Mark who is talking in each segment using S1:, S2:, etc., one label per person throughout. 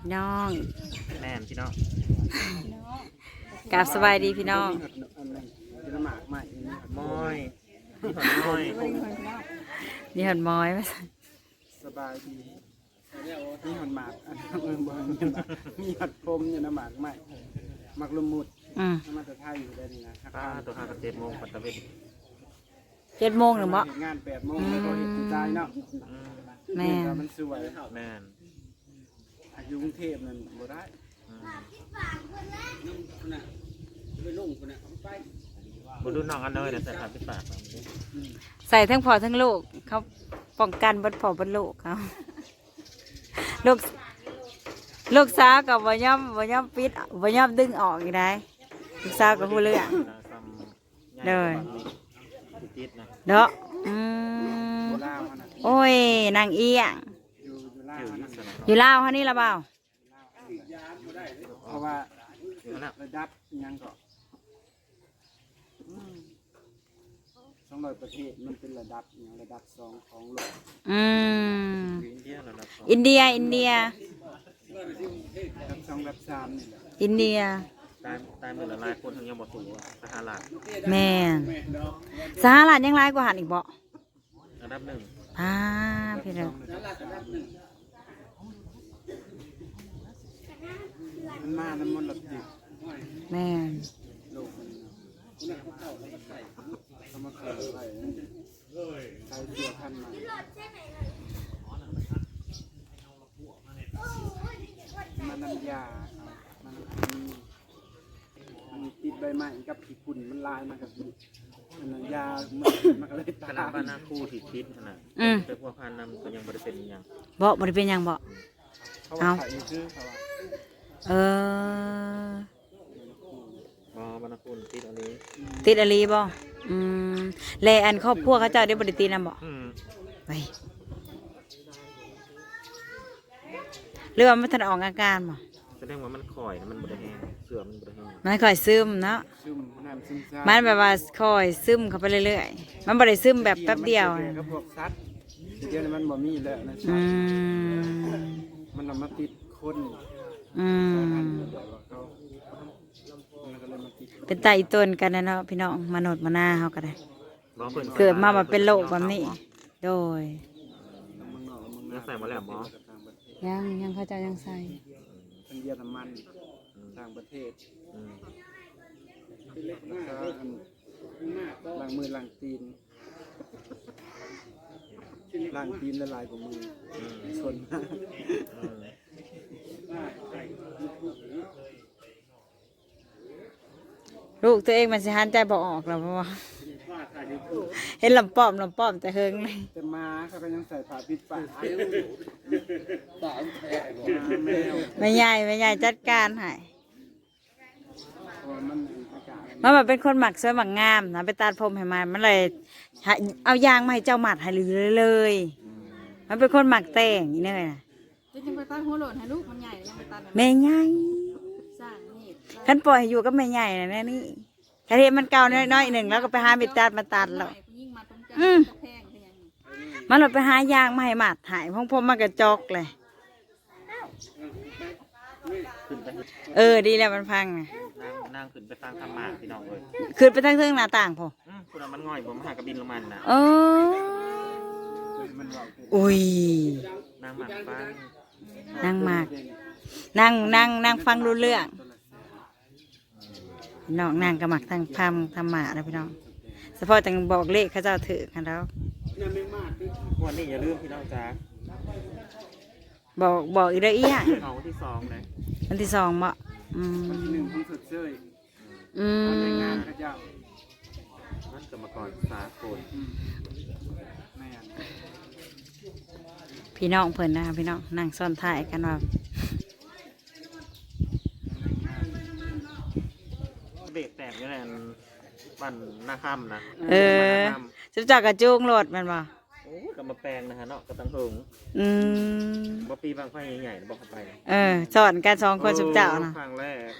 S1: พี่น้อง
S2: แม่นพี่น้อง
S1: กราบสบายดีพี่น้อง
S3: อันนั้นเป็นหมากใหม่นี่ครับ
S2: มอยพี่หอนมอย
S1: นี่หันมอยมา
S3: สบายดีนี่หันหมากอันนั้นเมืองบางมีหัดพรมอยู่นะหมากใหม่หมากลมุด
S1: อืม
S3: น้ำมันจะท่ายอยู่ได้นี่นะ
S2: ป้าตัวห้ากับเจ็ดโมงปัตตะเวน
S1: เจ็ดโมงหรือเปล่า
S3: เฮ็ดงานแปดโมงแล้วก็เห็นผู้ชายเนาะ
S2: อืม
S1: แม่
S3: แต่มันสวย
S2: แม่น
S3: อายุกรุงเทพนั่นบ่ได้
S2: อืม
S3: ไปลงคนน่ะไป
S2: บุรุษน้องอันเนยนะใส่ผ้าปิดปากมาดิ
S1: ใส่ทั้งพ่อทั้งลูกเขาป้องกันเบัดพ่อเบัดลูกเขาลูกลูกสาวกับบ่ย่อมบ่ย่อมปิดบ่ย่อมดึงออกอีกได้ลูกสาวกับผู้เรื่อง
S2: ซ้ำ
S1: เลย
S2: ติดๆนะ
S1: เนาะอืม
S3: โบราณเขาน่ะ
S1: โอ้ยนางเอียง
S3: อยู่อยู่ล่า
S2: ชื่ อยู่
S1: ลาวฮะนี่ละเปล่า
S3: เพราะว่าระดับยังก็สองร้อยประเทศมันเป็นระดับอิหยังระดับสองของโลก
S1: อืม
S2: อินเดีย
S1: อินเดียอินเดีย
S3: ระดับสองระดับสามนี่แหละ
S1: อินเดีย
S2: ตายตายมือละลายคนทั้งยังบ่สูงสหรัฐ
S1: แม่นสหรัฐยังร้ายกว่าหันอีกบ่
S2: ระดับหนึ่ง
S1: อ่าพี่น้อง
S3: มั นมาน้ำมันต์ระดิบ
S1: แม่น
S3: โลกมันนะเขามาเกิดอะไรใช้เสื้อพันธุ์มามันน้ำยาครับมันมีมันติดใบไม้กับขี้ฝุ่นมันลายมากับมันน้ำยามันมันก็เลย
S2: ข
S3: ตา
S2: นาดบ้าน
S3: ย
S2: นาคู่ที่คิดขนาด
S1: อืม
S2: เป็นพวกพันนำก็ยังบ่ได้เป็นอหยัง
S1: บ่บ่ได้เป็นหยังบ่
S3: เขาว่าขายอยู่คือเขาว่า
S1: เออ
S2: อ๋อบ้านนาคู่ติดอันนี้
S1: ติดอลีบ่อืมแลอันครอบครัวเขาเจ้าได้บ่ได้ตีนำบ่
S2: อืม
S1: ไปหรือว่ามันทันออกอาการบ่
S2: แสดงว่ามันข่อยนะมันบ่ได้แห้งเสือมันบ่ได้แห้ง
S1: มันค่อยซึมเนาะ
S3: ซึมน้ำซึมซ่า
S1: มันแบบว่าค่อยซึมเข้าไปเรื่อยๆมันบ่ได้ซึมแบบแป๊บเดียว
S3: มันก็พวกสัตว์เดี๋ยวนี้มันบ่มีแล้วนะ
S1: อืม
S3: มันเอามาติดคน
S1: อืม
S3: เดี๋ยวว่าเขามันก็เลยมาติด
S1: เป็นตาอีต้นกันนะเนาะพี่น้องมนุษย์มาหน้าเฮาก็ได้
S2: บ่พิ่น
S1: เกิดมามาเป็นโรคแบบนี้ โดย
S3: เมืองนอกเมือง
S2: ยั
S3: นาง
S2: ใส่มาแล้วบ่
S3: ต่างประเทศ
S1: ยังยังเขาเจ้ายังใส่
S3: ทั้งเยอรมันต่างประเทศ
S2: อืม
S3: แล้วก็อันล้างมือล้างตีนล้างตีนละลายกว่ามือ
S2: อืม
S3: ส่วนมาก
S2: อืม
S1: ลูกตัวเองมันสิหันใจบ่ออกแล้วเพราะว่าเห็นลำป้อมลำป้อมแต่เฮิงเลย
S3: แต่มาเขาก็ยังใส่ผ้าปิดปากตามแท้แมว
S1: ไม่ใหญ่ไม่ใหญ่จัดการให้
S3: เพราะว่ามันอากาศ
S1: มันแบบเป็นคนหมักสวยหมักงามนะไปตัดผมให้มันมันเลยหาเอายางมาให้เจ้าหมัดให้เลยเลย มันเป็นคนหมักแต่งนี่เนยนะ
S4: จะจึงไปตัดหัวโหลดให้ลูกมันใหญ่ยังไปตัด
S1: แม่ใหญ่
S4: สร้างนี่
S1: ขันปล่อยให้อยู่กับแม่ใหญ่นะแน่นี่กระเทียมมันเก่าน้อยๆหนึ่งแล้วก็ไปหาเม็ดตัดมาตัดแล้ว
S4: ยิ่งมาตรงกลาง
S1: อืม
S4: ตะแพงก็ยังนี่
S1: มันเลยไปหายางมาให้หมัดหายพงพมมันกระจอกเลย
S2: ขึ้นไป
S1: เออดีแล้วมันพังน่ะ
S2: นั่งนั่งขึ้นไปฟังธรรมะพี่น้องเอ้ย
S1: ขึ้นไปทั้งเทิงหน้าต่างพอ
S2: อืมคุณเอามันง่อยผมหากระบินลงมันนะ
S1: เออ
S3: มันบอกเป็น
S1: อุ้ย
S2: นางหมักฟัง
S1: นั่งมาก นั่งนั่งนั่งฟังรู้เรื่อง น้องนั่งกระหมักทางพามธรรมะนะพี่น้องเฉพาะจังบอกเลขเขาเจ้าถือกันแล้ว
S2: วันนี้อย่าลืมพี่น้องจ้า
S1: บอกบอกอีกแล้วอีกอะ
S2: เอาวันที่สองเลย
S1: วันที่สองบ่อืม
S3: หนึ่งของสดเชย
S1: อื
S3: ใน
S1: ม
S3: งานพระเจ้า
S2: นั่นกรรมกรสากล
S3: อืมแม่น
S1: พี่น้องเพิ่นนะคะพี่น้องนั่งซ้อนท้ายกันว่า
S2: เบรกแตกอยู่ในอันบ้านหน้าค่ำนะ
S1: เออ
S2: บ้านหน้าค่ำ
S1: จุบจักกระจุงโหลดแมันบ่
S2: โอ้ยกับมาแปลงนะฮะเนาะกับตังหง
S1: อืม
S2: บ่ปีบางไฟใหญ่ๆบอกเข้าไปนะ
S1: เออสอนกันสองคนจุบเจ้านะ
S2: ครั้งแรก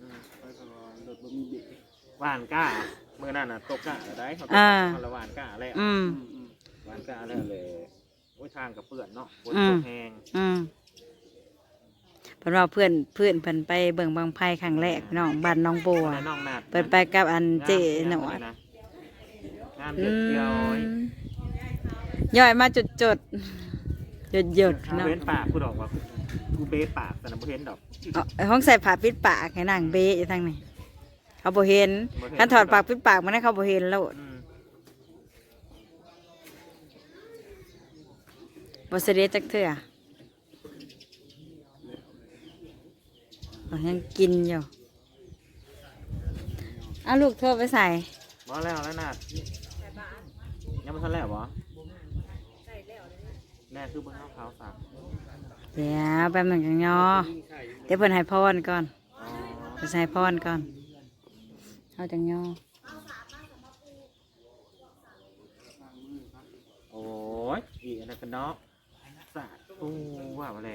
S2: อืม
S3: ไปตลอดรถบ่มีเบรก
S2: หวานก้าเมื่อนั้นน่ะตกก้าได้เขาตก
S1: อ่า
S2: คนละหวานก้าแล้ว
S1: อืม
S3: อืมอืม
S2: หวานก้าแล้วเลยโอ้ยทางกับเปื่อนเนาะฝน
S1: อื
S2: ต
S1: ม
S2: กแห้ง
S1: อืม เพิ่นว่าเพื่อนเพื่อนเพิ่นไปเบิ่งบางไพ่ครั้งแรกพี่น้องบ้านน้องบัว
S2: แต่น้องนาด
S1: เปิดไปกับอันเจหนวด
S2: งาน
S1: อื
S2: เด็ดเดียว
S1: มย่อยมาจุดจุดหยดหยดๆพี่น้อง
S2: เบ้นปากกูดอกว่ากูเบ้ปากแต่น้ำเห็นดอก
S1: เอาห้องใส่ผ้าปิดปากให้นางเบะอยู่ทางนี้เขาบ่เห็น
S2: บ่เห็น
S1: คันถอดปากปิดปากมันให้เขาบ่เห็นแล้ว
S2: อืม
S1: บ่เสด็จจักเทื่อ อ๋อยังกินอยู่เอาลูกเธอไปใส่
S2: บ่แล้วแล้วนาดยังไม่ทันแล้วบ่แม่คือเบิ่งข้าวขาวสัก
S1: เดี๋ยวแป๊บหนึงกันยอเดี๋ยวเพิ่นให้พรก่อน
S2: อ๋อ
S1: เพิ่นให้พรก่อนเอาจังยอ
S2: โอ้ยอีอันนั้นกันเนาะสาดโอ้ว่าอะไร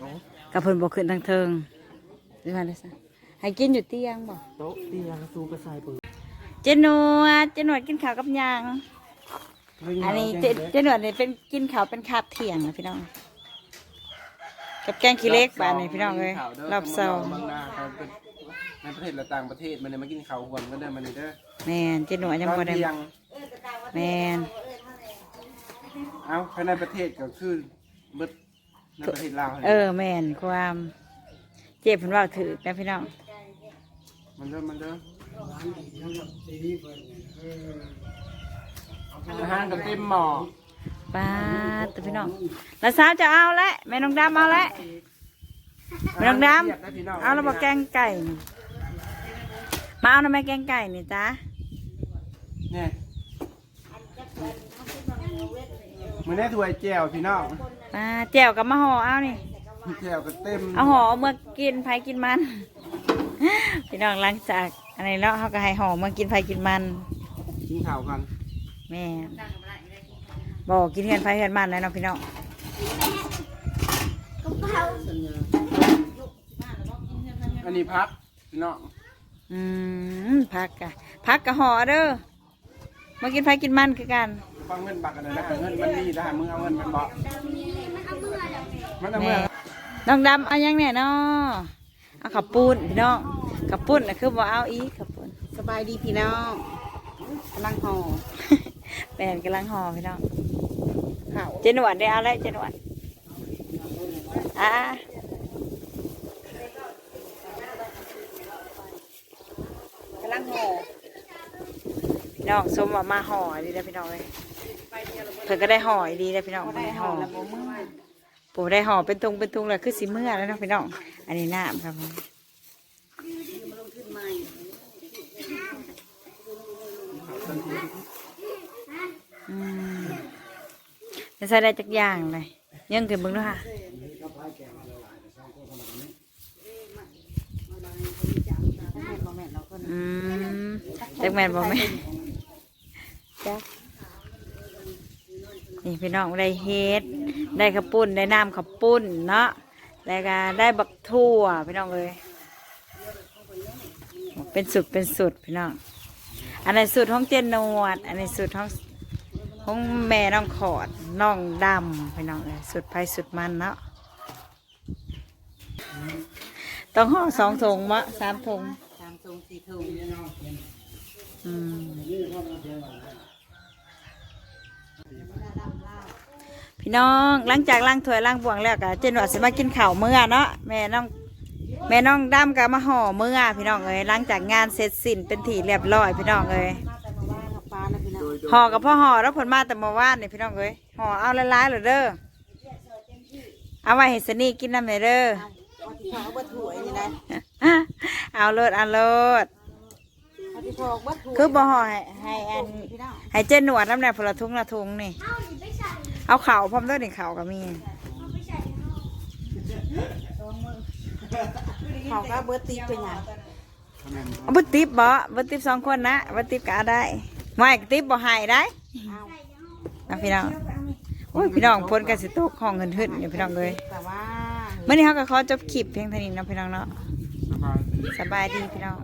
S2: โอ้
S1: กับเพิ่นบ่ขึ้นทางเทิงหรือว่าได้ซะให้กินอยู่เตียงบ่
S2: โต๊ะเตียงซูกระใสปืน
S1: เจนวดเจนวดกินข้าวกับหยังอันนี้เจเจนวดนี่เป็นกินข้าวเป็นคาบเที่ยงนะพี่น้อง กับแกงขี้เล็กบ้านนี่พี่น้องเลยรอบสอง
S3: บางหน้าเขาเป็นในประเทศและต่างประเทศมันเลยมากินข้าวหวนกันเด้อมันนี่เด้อ
S1: แม่นเจนวดยังบ่ได้
S3: ตอนเที่ยง
S1: แม่น
S3: เอาภายในประเทศก็คือเบิด ในประเทศลาว
S1: เออแม่นความ เจ็บเพิ่นว่าถือนะพี่น้อง
S3: มันเด้อมันเด้ออาหารก็เต็มหม้อ
S1: ป้าดแต่พี่น้องแล้วสาวจะเอาละแม่น้องดำเอาละแม่น้องดำเอาแล้วบอกแกงไก่นี่มาเอาหน่อยแม่แกงไก่นี่จ้า
S3: เนี่ย มันได้ถ้วยแจ่วพี่น้อง
S1: ป้าแจ่วกับมะห่อเอานี่
S3: แจ่วก็เต็ม
S1: เอาห่อเอามื่อกินไผกินมัน พี่น้องหลังจากอะไรแล้วเขาก็ให้ห่อมากินไผกินมัน
S3: กินข้าวกัน
S1: แม่บอกกินเฮือนไผเฮือนมันแล้วเนาะพี่น้อง
S3: อันนี้พักพี่น้อง
S1: อืมพักกะพักกะห่อเด้อมากินไผกินมันคือกัน
S3: ฟังเงินบักกันเลยนะเงินมันมีนะมึงเอาเงินมันบอกมันเอาเมื่อ
S1: น้องดำเอายังเนี่ยเนาะเอาขับปุ้นพี่น้องขับปุ้นนะคือบ่เอาอีกขับปุ้น
S4: สบายดีพี่น้องกำลังห่อ
S1: แม่นกำลังห่อพี่น้อง
S4: ข้าว
S1: เจนหวดได้เอาอะไรเจนหวดอะกำลังห่อพี่น้องสมว่ามาห่อดีนะพี่น้องเลย เพิ่นก็ได้ห่อดีนะพี่น้องได้ห่อปู่ได้ห่อเป็นตุงเป็นตุงเลยคือสีเมื่อแล้วเนาะพี่น้อง อันนี้น้ำครับผมอืมจะใส่ได้จักอย่างเลยยังเกินเบึงด้วยค่ะอืมจักแมนบ่แม่นจัก นี่พี่น้องได้เฮ็ด ได้ข้าวปุ้นได้น้ำข้าวปุ้นเนาะแล้วก็ได้บักทั่วพี่น้องเลยเป็นสุดเป็นสุดพี่น้อง อันนี้สุดของเจนนวด อันนี้สุดของของแม่น้องขอดน้องดำพี่น้องเลยสุดไผ่สุดมันเนาะต้องห่อสองถุงมะสามถุง
S4: สามทรงสี่ทง
S1: อืม พี่น้องหลังจากล้างถ้วยล้างบวงแล้วก็เจนว่าสิมากินข้าวเมื่อเนาะแม่น้องแม่น้องดำก็มาห่อเมื่อพี่น้องเอ้ยหลังจากงานเสร็จสิ้นเป็นที่เรียบร้อยพี่น้องเอ้ย
S4: ปลาแล้วพี่น้อง
S1: ห่อกับพ่อห่อแล้วผลมาแต่เมื่อวานนี่พี่น้องเอ้ยห่อเอาละลายๆเลยเด้อเอาไว้ให้สนี่กินน้ำหน่อยเด้อ
S4: เอาที่พอเบิดถ้วยนี่นะ
S1: เอาโลดเอาโลด
S4: เอาที่พอเบิดถ้วย
S1: คือบ่ห่อให้ให้อัน
S4: พี่น้อง
S1: ให้เจนหนวดน้ำแดงผละทุงละทุงนี่ เอาเข่าพร้อมด้วยนี่เข่าก็มี
S4: เขาก็เบิดตีเป็นหยัง
S1: เอาบุติบบ่บุติบสองคนนะเบุติบก็เอาได้ไม่ติบบ่หายได้
S4: เอา
S1: นะพี่น้องโอ้ยพี่น้องพ้นกันสิตกห้องเงินหึ่นอยู่พี่น้องเลย
S4: แต่ว่า
S1: เมื่อนี้เขาก็ขอจบคลิปเพียงเท่านี้นะพี่น้องเนาะสบายดีพี่น้อง